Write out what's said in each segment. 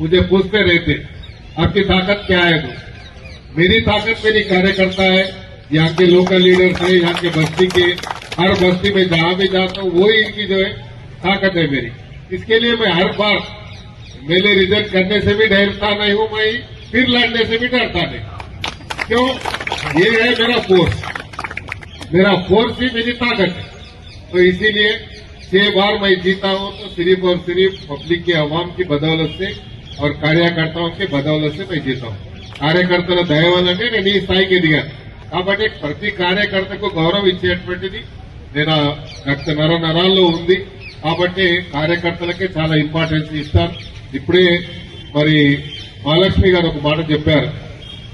मुझे पूछते रहते। आपकी ताकत क्या है तो मेरी ताकत मेरी कार्यकर्ता है, यहाँ के लोकल लीडर्स है, यहाँ के बस्ती के, हर बस्ती में जहाँ भी जाता हूँ, वही इनकी जो है ताकत है मेरी। इसके लिए मैं हर बार मेरे रिज़ल्ट करने से भी डरता नहीं हूँ, मैं फिर लड़ने से भी डरता नहीं। क्यों? ये है मेरा फोर्स मेरा फोर्स ही मेरी ताकत है। तो इसीलिए छह बार मैं जीता हूँ तो सिर्फ़ और सिर्फ़ पब्लिक के आवाम की बदौलत से और कार्यकर्ताओं की बदौलत से मैं जीता हूं కార్యకర్తల దయ వల్లనే నేను ఈ స్థాయికి ఎదిగాను కాబట్టి ప్రతి కార్యకర్తకు గౌరవం ఇచ్చేటువంటిది నేను ఆ రక్త నర నరాల్లో ఉంది కాబట్టి కార్యకర్తలకే చాలా ఇంపార్టెన్స్ ఇస్తాను ఇప్పుడే మరి మహాలక్ష్మి గారు ఒక మాట చెప్పారు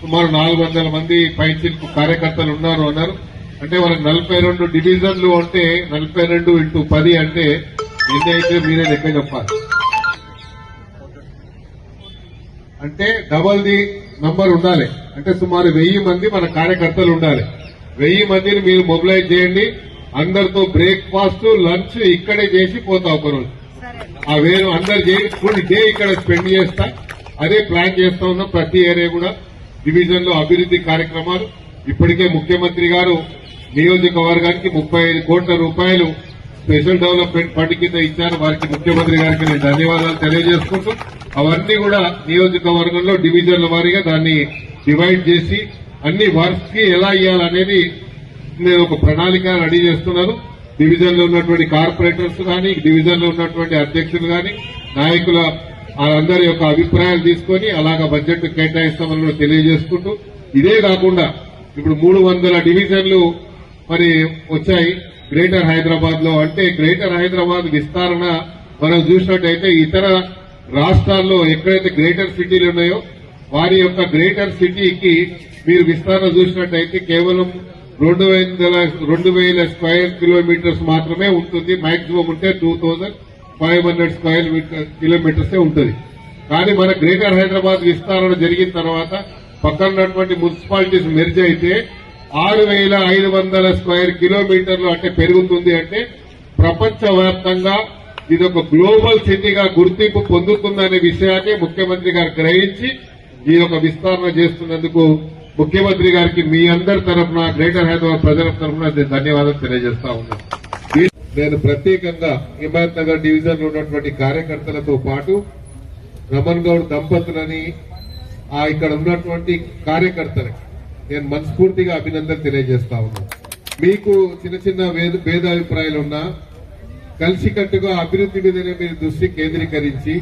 సుమారు నాలుగు వందల మంది పైచిల్కు కార్యకర్తలు ఉన్నారు అన్నారు అంటే వాళ్ళకి నలభై రెండు డివిజన్లు అంటే నలభై రెండు ఇంటూ పది అంటే ఎన్ని అయితే మీరే లెక్క చెప్పాలి అంటే డబల్ ది నంబర్ ఉండాలి. అంటే సుమారు వెయ్యి మంది మన కార్యకర్తలు ఉండాలి. వెయ్యి మందిని మీరు మొబిలైజ్ చేయండి. అందరితో బ్రేక్ఫాస్ట్ లంచ్ ఇక్కడే చేసి పోతా ఒకరోజు ఆ వేరు అందరు చేసి ఫుల్ డే ఇక్కడ స్పెండ్ చేస్తా. అదే ప్లాన్ చేస్తా ఉన్నాం ప్రతి ఏరియా కూడా. డివిజన్లో అభివృద్ధి కార్యక్రమాలు. ఇప్పటికే ముఖ్యమంత్రి గారు నియోజకవర్గానికి ముప్పై ఐదు కోట్ల రూపాయలు స్పెషల్ డెవలప్మెంట్ ఫండ్ కింద ఇచ్చారు. వారికి ముఖ్యమంత్రి గారికి నేను ధన్యవాదాలు తెలియజేసుకుంటూ అవన్నీ కూడా నియోజకవర్గంలో డివిజన్ల వారీగా దాన్ని డివైడ్ చేసి అన్ని వర్క్స్కి ఎలా ఇవ్వాలనేది నేను ఒక ప్రణాళిక రెడీ చేస్తున్నాను. డివిజన్లో ఉన్నటువంటి కార్పొరేటర్స్ కానీ డివిజన్లో ఉన్నటువంటి అధ్యక్షులు కానీ నాయకుల వాళ్ళందరి యొక్క అభిప్రాయాలు తీసుకొని అలాగా బడ్జెట్ కేటాయిస్తామని కూడా తెలియజేసుకుంటూ ఇదే కాకుండా ఇప్పుడు మూడు వందల డివిజన్లు మరి వచ్చాయి. గ్రేటర్ హైదరాబాద్లో అంటే గ్రేటర్ హైదరాబాద్ విస్తరణ మనం చూసినట్టయితే ఇతర రాష్ట్రాల్లో ఎక్కడైతే గ్రేటర్ సిటీలు ఉన్నాయో వారి యొక్క గ్రేటర్ సిటీకి మీరు విస్తరణ చూసినట్టయితే కేవలం రెండు వందల రెండు వేల స్క్వేర్ కిలోమీటర్స్ మాత్రమే ఉంటుంది. మాక్సిమం ఉంటే two thousand five hundred square కిలోమీటర్సే ఉంటుంది. కానీ మన గ్రేటర్ హైదరాబాద్ విస్తరణ జరిగిన తర్వాత పక్కనటువంటి మున్సిపాలిటీస్ మెర్జ్ అయితే ఆరు వేల ఐదు వందల స్క్వేర్ కిలోమీటర్లు అంటే పెరుగుతుంది అంటే ప్రపంచవ్యాప్తంగా ఇది ఒక గ్లోబల్ సిటీగా గుర్తింపు పొందుతుందనే విషయాన్ని ముఖ్యమంత్రి గారు గ్రహించి ఈ యొక్క విస్తరణ చేస్తున్నందుకు ముఖ్యమంత్రి గారికి మీ అందరి తరఫున గ్రేటర్ హైదరాబాద్ ప్రజల తరఫున ధన్యవాదాలు తెలియజేస్తా ఉన్నాను నేను ప్రత్యేకంగా హిమాయత్ నగర్ డివిజన్లో ఉన్నటువంటి కార్యకర్తలతో పాటు రమణ్ గౌడ్ దంపతులని ఆ ఇక్కడ ఉన్నటువంటి కార్యకర్తలకి నేను మనస్ఫూర్తిగా అభినందన తెలియజేస్తా ఉన్నాను మీకు చిన్న చిన్న భేదాభిప్రాయాలున్నా భేదాభిప్రాయాలు కలిసికట్టుగా అభివృద్ధి మీదనే మీరు దృష్టి కేంద్రీకరించి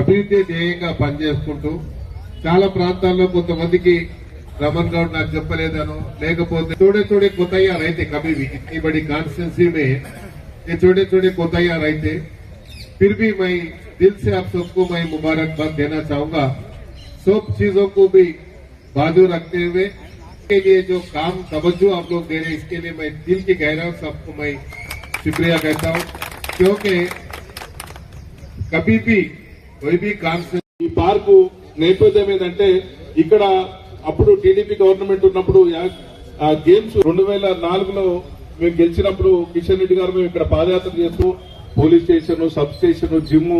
అభివృద్ధి ధ్యేయంగా పనిచేసుకుంటూ చాలా ప్రాంతాల్లో కొంతమందికి रमन गौड़ నాకు చెప్పలేదను లేకపోతే थोड़े थोड़े कोताहियां रहते कभी भी इतनी बड़ी कॉन्स्टिट्यूंसी में ये छोटे छोटे कोताहियां रहते फिर भी मैं दिल से आप सबको मैं मुबारकबाद देना चाहूंगा सब चीजों को भी बाजू रखते हुए के लिए जो काम तवज्जो आप लोग दे रहे हैं इसके लिए मैं दिल की गहराई से आपको मैं शुक्रिया कहता हूँ क्योंकि कभी भी कोई भी काम से ఈ పార్కు నేపథ్యం ఏంటంటే ఇక్కడ అప్పుడు టీడీపీ గవర్నమెంట్ ఉన్నప్పుడు యా- ఆ గేమ్స్ రెండు వేల నాలుగులో మేము గెలిచినప్పుడు కిషన్ రెడ్డి గారు మేము ఇక్కడ పాదయాత్ర చేస్తూ police station sub station gym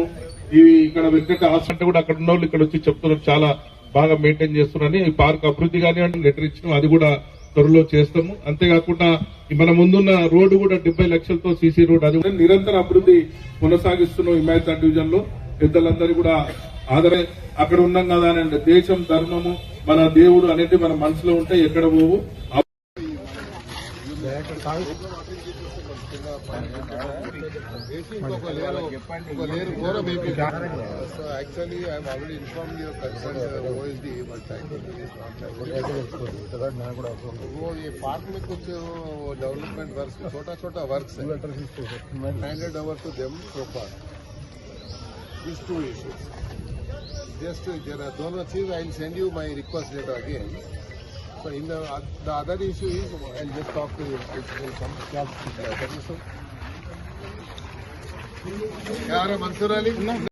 ఇవి ఇక్కడ వెంకట హాస్పిటల్ కూడా అక్కడ ఉన్న వాళ్ళు ఇక్కడ వచ్చి చెప్తున్నారు చాలా బాగా మెయింటైన్ చేస్తున్నారని ఈ పార్క్ అభివృద్ధి కానివ్వండి లెటర్ ఇచ్చినాం అది కూడా త్వరలో చేస్తాము. అంతేకాకుండా మన ముందున్న రోడ్డు కూడా డెబ్బై లక్షలతో సీసీ రోడ్ అది కూడా నిరంతర అభివృద్ధి కొనసాగిస్తున్నాం హిమాయత్ డివిజన్లో. పెద్దలందరూ కూడా ఆదర అక్కడ ఉన్నాం కదా అని దేశం ధర్మము మన దేవుడు అనేది మన మనసులో ఉంటే ఎక్కడ పోవు. Uh, ये डेवलपमेंट वर्क छोटा छोटा वर्क है over to them so far. These two issues. Just uh, there are दोनों चीज़ I will send you my request letter again. So in the the other issue is I'll just talk to you. It will come. No.